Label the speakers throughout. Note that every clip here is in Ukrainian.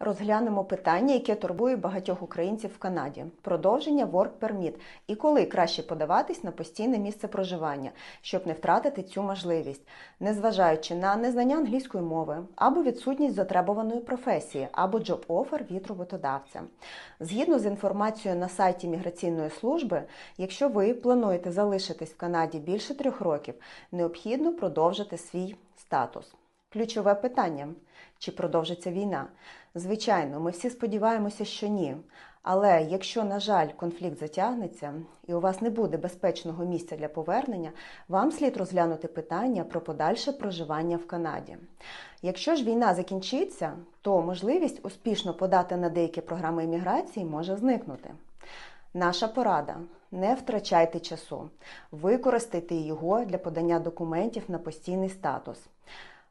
Speaker 1: Розглянемо питання, яке турбує багатьох українців в Канаді: продовження Work Permit і коли краще подаватись на постійне місце проживання, щоб не втратити цю можливість, незважаючи на незнання англійської мови або відсутність затребуваної професії, або job offer від роботодавця. Згідно з інформацією на сайті міграційної служби, якщо ви плануєте залишитись в Канаді більше трьох років, необхідно продовжити свій статус. Ключове питання: чи продовжиться війна? Звичайно, ми всі сподіваємося, що ні. Але якщо, на жаль, конфлікт затягнеться і у вас не буде безпечного місця для повернення, вам слід розглянути питання про подальше проживання в Канаді. Якщо ж війна закінчиться, то можливість успішно подати на деякі програми імміграції може зникнути. Наша порада: не втрачайте часу, використайте його для подання документів на постійний статус.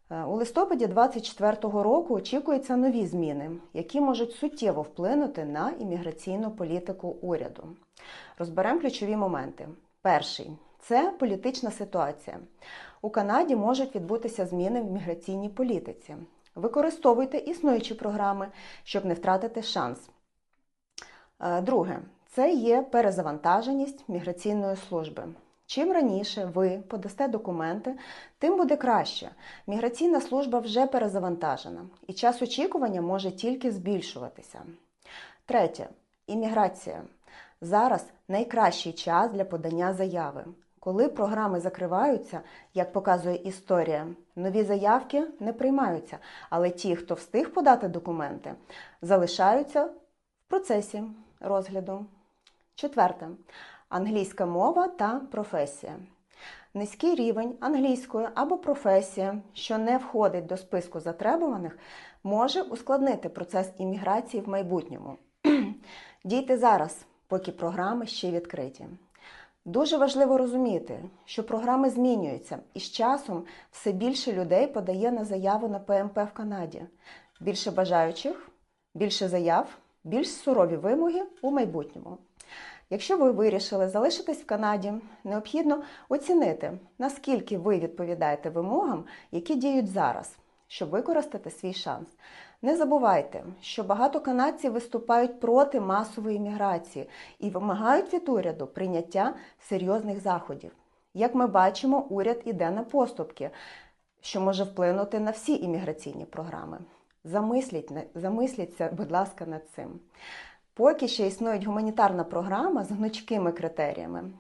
Speaker 1: Е, У листопаді 2024 року очікуються нові зміни, які можуть суттєво вплинути на імміграційну політику уряду. Розберемо ключові моменти. Перший це політична ситуація. У Канаді можуть відбутися зміни в міграційній політиці. Використовуйте існуючі програми, щоб не втратити шанс. Е, Друге, це є перезавантаженість міграційної служби. Чим раніше ви подасте документи, тим буде краще. Міграційна служба вже перезавантажена, і час очікування може тільки збільшуватися. Третє імміграція. Зараз найкращий час для подання заяви. Коли програми закриваються, як показує історія, нові заявки не приймаються, але ті, хто встиг подати документи, залишаються в процесі розгляду. Четверте англійська мова та професія. Низький рівень англійської або професія, що не входить до списку затребуваних, може ускладнити процес імміграції в майбутньому. Дійте зараз, поки програми ще відкриті. Дуже важливо розуміти, що програми змінюються, і з часом все більше людей подає на заяву на ПМП в Канаді. Більше бажаючих, більше заяв, більш сурові вимоги у майбутньому. Якщо ви вирішили залишитись в Канаді, необхідно оцінити, наскільки ви відповідаєте вимогам, які діють зараз, щоб використати свій шанс. Не забувайте, що багато канадців виступають проти масової міграції і вимагають від уряду прийняття серйозних заходів. Як ми бачимо, уряд іде на поступки, що може вплинути на всі імміграційні програми. Замисліть, замисліться, будь ласка, над цим. Поки ще існує гуманітарна програма з гнучкими критеріями.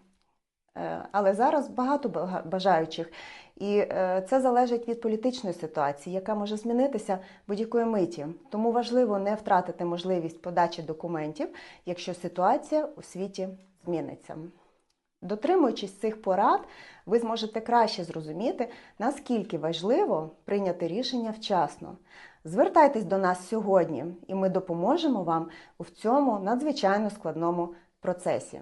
Speaker 1: Е, Але зараз багато бага- бажаючих, і е, це залежить від політичної ситуації, яка може змінитися будь-якої миті. Тому важливо не втратити можливість подачі документів, якщо ситуація у світі зміниться. Дотримуючись цих порад, ви зможете краще зрозуміти, наскільки важливо прийняти рішення вчасно. Звертайтесь до нас сьогодні, і ми допоможемо вам у цьому надзвичайно складному процесі.